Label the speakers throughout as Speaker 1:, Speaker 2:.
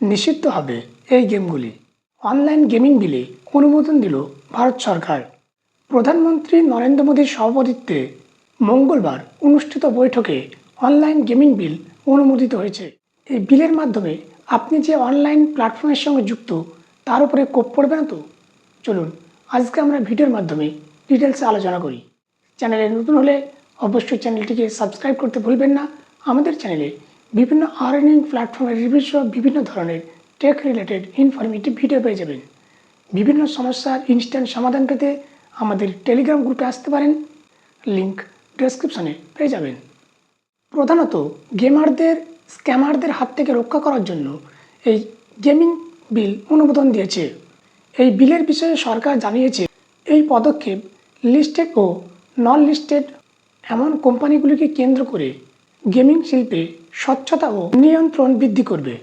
Speaker 1: নিষিদ্ধ হবে এই গেমগুলি। অনলাইন গেমিং বিলে অনুমোদন দিল ভারত সরকার। প্রধানমন্ত্রী নরেন্দ্র মোদীর সভাপতিত্বে মঙ্গলবার অনুষ্ঠিত বৈঠকে অনলাইন গেমিং বিল অনুমোদিত হয়েছে। এই বিলের মাধ্যমে আপনি যে অনলাইন প্ল্যাটফর্মের সঙ্গে যুক্ত, তার উপরে কোপ পড়বে না তো? চলুন, আজকে আমরা ভিডিওর মাধ্যমে ডিটেলসে আলোচনা করি। চ্যানেলে নতুন হলে অবশ্যই চ্যানেলটিকে সাবস্ক্রাইব করতে ভুলবেন না। আমাদের চ্যানেলে বিভিন্ন আর্নিং প্ল্যাটফর্মের রিভিউ সহ বিভিন্ন ধরনের টেক রিলেটেড ইনফরমেটিভ ভিডিও পেয়ে যাবেন। বিভিন্ন সমস্যার ইনস্ট্যান্ট সমাধান পেতে আমাদের টেলিগ্রাম গ্রুপে আসতে পারেন। লিংক ডেসক্রিপশনে পেয়ে যাবেন। প্রধানত গেমারদের স্ক্যামারদের হাত থেকে রক্ষা করার জন্য এই গেমিং বিল অনুমোদন দিয়েছে। এই বিলের বিষয়ে সরকার জানিয়েছে, এই পদক্ষেপ লিস্টেড ও নন লিস্টেড এমন কোম্পানিগুলিকে কেন্দ্র করে গেমিং শিল্পে স্বচ্ছতা ও নিয়ন্ত্রণ বৃদ্ধি করবে।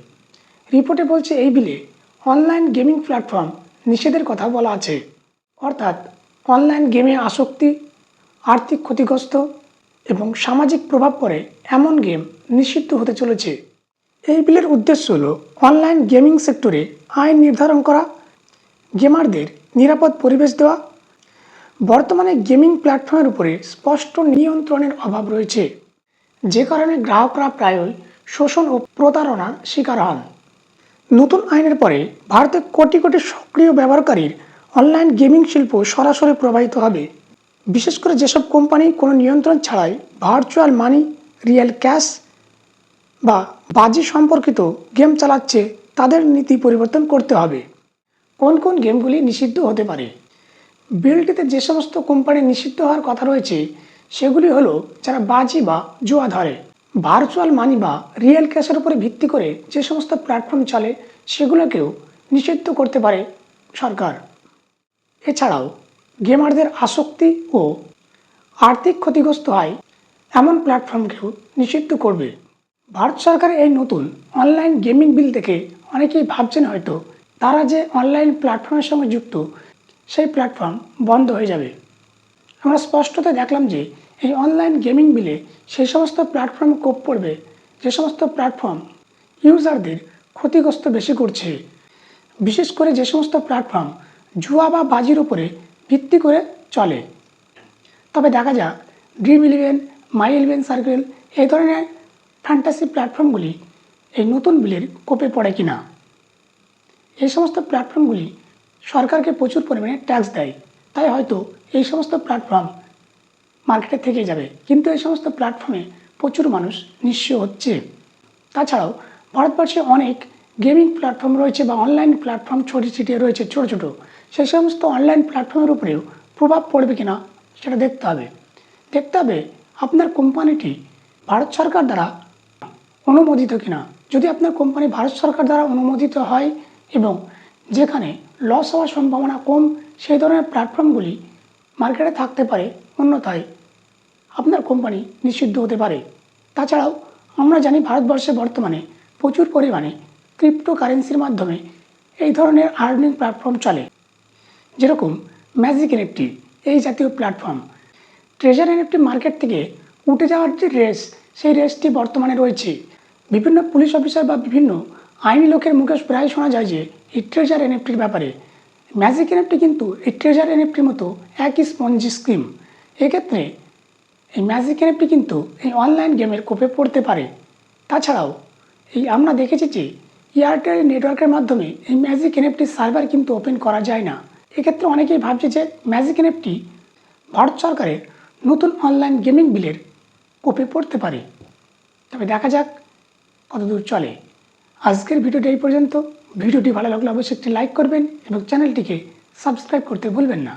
Speaker 1: রিপোর্টে বলছে এই বিলে অনলাইন গেমিং প্ল্যাটফর্ম নিষেধের কথা বলা আছে। অর্থাৎ অনলাইন গেমে আসক্তি, আর্থিক ক্ষতিগ্রস্ত এবং সামাজিক প্রভাব পড়ে এমন গেম নিষিদ্ধ হতে চলেছে। এই বিলের উদ্দেশ্য হল অনলাইন গেমিং সেক্টরে আইন নির্ধারণ করা, গেমারদের নিরাপদ পরিবেশ দেওয়া। বর্তমানে গেমিং প্ল্যাটফর্মের উপরে স্পষ্ট নিয়ন্ত্রণের অভাব রয়েছে। যে কারণে গ্রাহকরা প্রায়ই শোষণ ও প্রতারণার শিকার হন। নতুন আইনের পরে ভারতে কোটি কোটি সক্রিয় ব্যবহারকারীর অনলাইন গেমিং শিল্প সরাসরি প্রবাহিত হবে। বিশেষ করে যেসব কোম্পানি কোনো নিয়ন্ত্রণ ছাড়াই ভার্চুয়াল মানি, রিয়েল ক্যাশ বা বাজি সম্পর্কিত গেম চালাচ্ছে, তাদের নীতি পরিবর্তন করতে হবে। কোন কোন গেমগুলি নিষিদ্ধ হতে পারে? বিলটিতে যে সমস্ত কোম্পানি নিষিদ্ধ হওয়ার কথা রয়েছে সেগুলি হলো যারা বাজি বা জুয়া ধরে। ভার্চুয়াল মানি বা রিয়েল ক্যাশের উপরে ভিত্তি করে যে সমস্ত প্ল্যাটফর্ম চলে, সেগুলোকেও নিষিদ্ধ করতে পারে সরকার। এছাড়াও, গেমারদের আসক্তি ও আর্থিক ক্ষতিগ্রস্ত হয় এমন প্ল্যাটফর্মকেও নিষিদ্ধ করবে। ভারত সরকারের এই নতুন অনলাইন গেমিং বিল থেকে অনেকেই ভাবছেন হয়তো তারা যে অনলাইন প্ল্যাটফর্মের সঙ্গে যুক্ত, সেই প্ল্যাটফর্ম বন্ধ হয়ে যাবে। আমরা স্পষ্টত দেখলাম যে এই অনলাইন গেমিং বিলে সেই সমস্ত প্ল্যাটফর্ম কোপ পড়বে, যে সমস্ত প্ল্যাটফর্ম ইউজারদের ক্ষতিগ্রস্ত বেশি করছে। বিশেষ করে যে সমস্ত প্ল্যাটফর্ম জুয়া বা বাজির উপরে ভিত্তি করে চলে। তবে দেখা যাক Dream Eleven My Eleven Circle এই ধরনের ফ্যান্টাসি প্ল্যাটফর্মগুলি এই নতুন বিলের কোপে পড়ে কিনা। এই সমস্ত প্ল্যাটফর্মগুলি সরকারকে প্রচুর পরিমাণে ট্যাক্স দেয়। তাই হয়তো এই সমস্ত প্ল্যাটফর্ম মার্কেটে থেকে যাবে। কিন্তু এই সমস্ত প্ল্যাটফর্মে প্রচুর মানুষ নিঃস্ব হচ্ছে। তাছাড়াও ভারতবর্ষে অনেক গেমিং প্ল্যাটফর্ম রয়েছে বা অনলাইন প্ল্যাটফর্ম ছড়িয়ে ছিটিয়ে রয়েছে, ছোটো ছোটো। সেই সমস্ত অনলাইন প্ল্যাটফর্মের উপরেও প্রভাব পড়বে কিনা সেটা দেখতে হবে। দেখতে হবে আপনার কোম্পানিটি ভারত সরকার দ্বারা অনুমোদিত কিনা। যদি আপনার কোম্পানি ভারত সরকার দ্বারা অনুমোদিত হয় এবং যেখানে লস হওয়ার সম্ভাবনা কম, সেই ধরনের প্ল্যাটফর্মগুলি মার্কেটে থাকতে পারে অন্যথায় আপনার কোম্পানি নিষিদ্ধ হতে পারে। তাছাড়াও আমরা জানি ভারতবর্ষে বর্তমানে প্রচুর পরিমাণে ক্রিপ্টো কারেন্সির মাধ্যমে এই ধরনের আর্নিং প্ল্যাটফর্ম চলে। যেরকম ম্যাজিক এনএফটি এই জাতীয় প্ল্যাটফর্ম ট্রেজার এনএফটি মার্কেট থেকে উঠে যাওয়ার যে রেস সেই রেসটি বর্তমানে রয়েছে। বিভিন্ন পুলিশ অফিসার বা বিভিন্ন আইনি লোকের মুখে প্রায় শোনা যায় যে এই ট্রেজার এনএফটির ব্যাপারে ম্যাজিক এনএফটি কিন্তু এই ট্রেজার এনএফটির মতো একই স্পঞ্জি স্কিম এক্ষেত্রে এই ম্যাজিক এনএফটি কিন্তু এই অনলাইন গেমের কোপে পড়তে পারে। তাছাড়াও, এই আমরা দেখেছি যে এয়ারটেল নেটওয়ার্কের মাধ্যমে এই ম্যাজিক এনএফটির সার্ভার কিন্তু ওপেন করা যায় না। এক্ষেত্রে অনেকেই ভাবছে যে ম্যাজিক এনএফটি ভারত সরকারের নতুন অনলাইন গেমিং বিলের কোপে পড়তে পারে। তবে দেখা যাক কতদূর চলে। আজকের ভিডিওটা এই পর্যন্ত। ভিডিওটি ভালো লাগলে অবশ্যই একটি লাইক করবেন এবং চ্যানেলটিকে সাবস্ক্রাইব করতে ভুলবেন না।